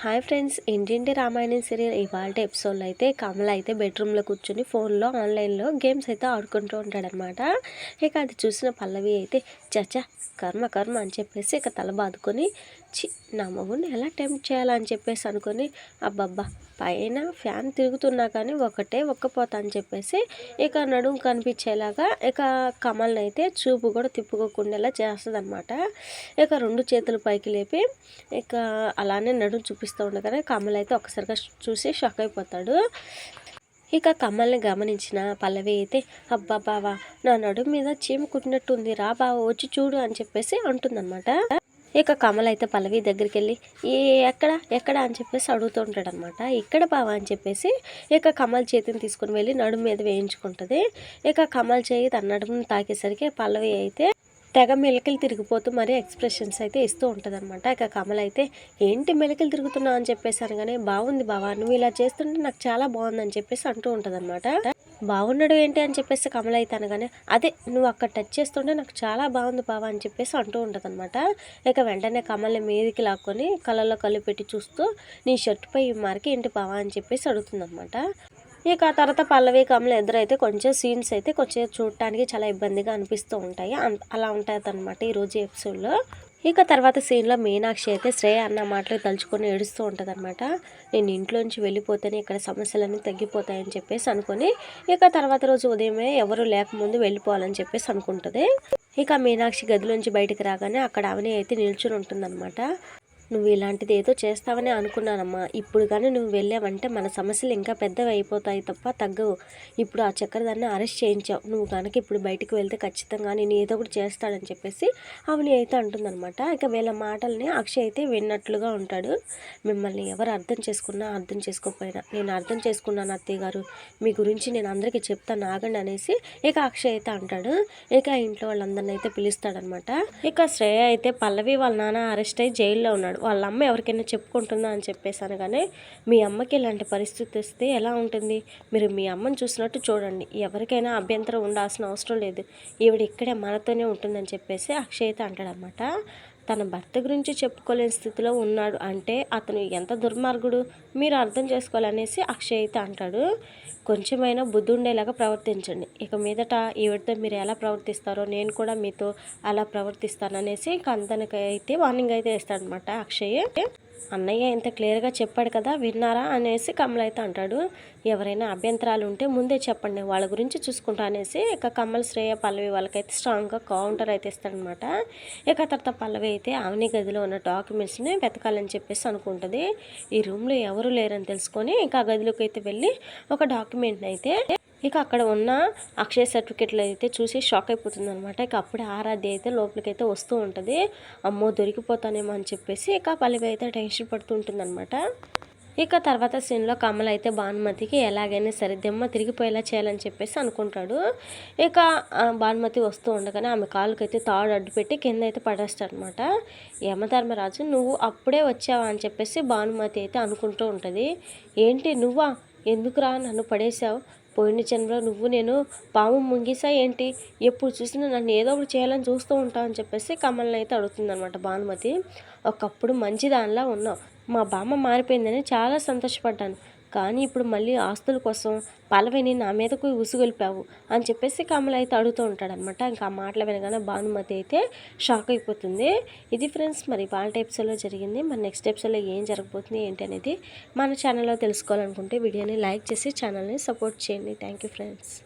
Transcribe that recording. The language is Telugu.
హాయ్ ఫ్రెండ్స్ ఇంటింటి రామాయణం సీరియల్ ఇవాళ ఎపిసోడ్లో అయితే కమల అయితే బెడ్రూమ్లో కూర్చొని ఫోన్లో ఆన్లైన్లో గేమ్స్ అయితే ఆడుకుంటూ ఉంటాడనమాట ఇక అది చూసిన పల్లవి అయితే చచ్చా కర్మ కర్మ అని చెప్పేసి ఇక తల బాదుకొని చి నా మగుని ఎలా టెంప్ట్ చేయాలని చెప్పేసి అనుకొని అబ్బబ్బా పైన ఫ్యాన్ తిరుగుతున్నా కానీ ఒకటే ఒక్కపోతా అని చెప్పేసి ఇక నడుము కనిపించేలాగా ఇక కమల్ని అయితే చూపు కూడా తిప్పుకోకుండా చేస్తుంది అనమాట ఇక రెండు చేతులు పైకి లేపి ఇక అలానే నడుము చూపిస్తూ ఉండగానే కమల్ అయితే ఒకసారిగా చూసి షాక్ అయిపోతాడు. ఇక కమల్ని గమనించిన పల్లవి అయితే అబ్బా బావా నా నడుము మీద చీమ కుట్టినట్టుంది రా బావ వచ్చి చూడు అని చెప్పేసి అంటుందన్నమాట. ఇక కమల్ అయితే పల్లవి దగ్గరికి వెళ్ళి ఈ ఎక్కడ ఎక్కడ అని చెప్పేసి అడుగుతుంటాడు అనమాట ఇక్కడ బావా అని చెప్పేసి ఇక కమల్ చేతిని తీసుకుని వెళ్ళి నడుము మీద వేయించుకుంటుంది. ఇక కమల్ చేయి తన నడుమును తాకేసరికి పల్లవి అయితే తెగ మెలకలు తిరిగిపోతూ మరీ ఎక్స్ప్రెషన్స్ అయితే ఇస్తూ ఉంటుంది అనమాట ఇక కమల్ అయితే ఏంటి మెలకలు తిరుగుతున్నావు? అని చెప్పేసి కానీ బాగుంది బావా నువ్వు ఇలా చేస్తుంటే నాకు చాలా బాగుందని చెప్పేసి అంటూ ఉంటుంది అనమాట బాగున్నాడు ఏంటి అని చెప్పేసి కమల అయితే అనగానే అదే నువ్వు అక్కడ టచ్ చేస్తుంటే నాకు చాలా బాగుంది బావా అని చెప్పేసి అంటూ ఉంటుంది అనమాట ఇక వెంటనే కమల్ని మీదికి లాక్కొని కళ్ళల్లో కళ్ళు పెట్టి చూస్తూ నీ షర్ట్ పై మార్కి ఏంటి బావా అని చెప్పేసి అడుగుతుంది అనమాట ఇక తర్వాత పల్లవి కమల ఎదురైతే కొంచెం సీన్స్ అయితే కొంచెం చూడటానికి చాలా ఇబ్బందిగా అనిపిస్తూ ఉంటాయి. అలా ఉంటుంది అనమాట ఈరోజు ఎపిసోడ్లో ఇక తర్వాత సీన్లో మీనాక్షి అయితే శ్రేయ అన్న మాటలు తలుచుకొని ఏడుస్తూ ఉంటుంది అనమాట నేను ఇంట్లోంచి వెళ్ళిపోతేనే ఇక్కడ సమస్యలన్నీ తగ్గిపోతాయని చెప్పేసి అనుకొని ఇక తర్వాత రోజు ఉదయమే ఎవరు లేకముందు వెళ్ళిపోవాలని చెప్పేసి అనుకుంటుంది. ఇక మీనాక్షి గదిలోంచి బయటకు రాగానే అక్కడ అవని అయితే నిల్చుని ఉంటుందన్నమాట. నువ్వు ఇలాంటిది ఏదో చేస్తావని అనుకున్నానమ్మా. ఇప్పుడు కానీ నువ్వు వెళ్ళావంటే మన సమస్యలు ఇంకా పెద్దవి అయిపోతాయి తప్ప తగ్గవు. ఇప్పుడు ఆ చక్రదాన్ని అరెస్ట్ చేయించావు. నువ్వు కనుక ఇప్పుడు బయటికి వెళ్తే ఖచ్చితంగా నేను ఏదో ఒకటి చేస్తాడని చెప్పేసి అవని అయితే అంటుందన్నమాట. ఇక వీళ్ళ మాటల్ని అక్షయ్ అయితే విన్నట్లుగా ఉంటాడు. మిమ్మల్ని ఎవరు అర్థం చేసుకున్నా అర్థం చేసుకోకపోయినా నేను అర్థం చేసుకున్నాను అత్తయ్య గారు. మీ గురించి నేను అందరికీ చెప్తాను ఆగండి అనేసి ఇక అక్షయ్ అయితే అంటాడు. ఇక ఇంట్లో వాళ్ళందరిని అయితే పిలుస్తాడనమాట ఇక శ్రేయ అయితే పల్లవి వాళ్ళ నాన్న అరెస్ట్ అయ్యి జైల్లో ఉన్నాడు. వాళ్ళ అమ్మ ఎవరికైనా చెప్పుకుంటుందా అని చెప్పేసి అనగానే మీ అమ్మకి ఇలాంటి పరిస్థితి వస్తే ఎలా ఉంటుంది? మీరు మీ అమ్మని చూసినట్టు చూడండి. ఎవరికైనా అభ్యంతరం ఉండాల్సిన అవసరం లేదు. ఈవిడ ఇక్కడే మనతోనే ఉంటుందని చెప్పేసి అక్షయత అంటాడనమాట తన భర్త గురించి చెప్పుకోలేని స్థితిలో ఉన్నాడు అంటే అతను ఎంత దుర్మార్గుడు మీరు అర్థం చేసుకోవాలనేసి అక్షయ్ అయితే అంటాడు. కొంచెమైనా బుద్ధి ఉండేలాగా ప్రవర్తించండి. ఇక మీదట ఈవిడతో మీరు ఎలా ప్రవర్తిస్తారో నేను కూడా మీతో అలా ప్రవర్తిస్తాననేసి ఇంక అందరికి వార్నింగ్ అయితే ఇస్తాడనమాట అక్షయ్. అన్నయ్య ఇంత క్లియర్గా చెప్పాడు కదా విన్నారా అనేసి కమల్ అయితే అంటాడు. ఎవరైనా అభ్యంతరాలు ఉంటే ముందే చెప్పండి వాళ్ళ గురించి చూసుకుంటా అనేసి ఇక కమల్ శ్రేయ పల్లవి వాళ్ళకైతే స్ట్రాంగ్గా కౌంటర్ అయితే ఇస్తాడనమాట ఇక తర్వాత పల్లవి అయితే అవని గదిలో ఉన్న డాక్యుమెంట్స్ని వెతకాలని చెప్పేసి అనుకుంటుంది. ఈ రూమ్లో ఎవరు లేరని తెలుసుకొని ఇంకా గదిలోకి అయితే వెళ్ళి ఒక డాక్యుమెంట్ని అయితే ఇక అక్కడ ఉన్న అక్షయ సర్టిఫికెట్లు అయితే చూసి షాక్ అయిపోతుంది అనమాట ఇక అప్పుడే ఆరాధ్య అయితే లోపలికైతే వస్తూ ఉంటుంది. అమ్మో దొరికిపోతానేమో అని చెప్పేసి ఇక పల్లవి అయితే టెన్షన్ పడుతూ ఉంటుంది అనమాట ఇక తర్వాత సీన్లో కమల్ అయితే భానుమతికి ఎలాగైనా సరే దెమ్మ తిరిగిపోయేలా చేయాలని చెప్పేసి అనుకుంటాడు. ఇక భానుమతి వస్తూ ఉండగానే ఆమె కాలుకైతే తాడు అడ్డు పెట్టి కింద అయితే పడేస్తాడనమాట యమధర్మరాజు నువ్వు అప్పుడే వచ్చావా అని చెప్పేసి భానుమతి అయితే అనుకుంటూ ఉంటుంది. ఏంటి నువ్వా? ఎందుకురా నన్ను పడేసావు పోయిన జన్మలో నువ్వు నేను పాము ముంగిసా ఏంటి? ఎప్పుడు చూసినా నన్ను ఏదో ఒకటి చేయాలని చూస్తూ ఉంటావు అని చెప్పేసి కమల్ని అయితే అడుగుతుంది అనమాట భానుమతి. ఒకప్పుడు మంచి దానిలా ఉన్నావు. మా బామ్మ మారిపోయిందని చాలా సంతోషపడ్డాను. కానీ ఇప్పుడు మళ్ళీ ఆస్తుల కోసం పలవిని నా మీదకు ఉసుగొలిపావు అని చెప్పేసి కమల అయితే అడుగుతూ ఉంటాడనమాట ఇంకా ఆ మాటలు వినగానే భానుమతి అయితే షాక్ అయిపోతుంది. ఇది ఫ్రెండ్స్ మరి వాళ్ళ ఎపిసోడ్లో జరిగింది. మరి నెక్స్ట్ ఎపిసోడ్లో ఏం జరగబోతుంది ఏంటి అనేది మన ఛానల్లో తెలుసుకోవాలనుకుంటే వీడియోని లైక్ చేసి ఛానల్ని సపోర్ట్ చేయండి. Thank you friends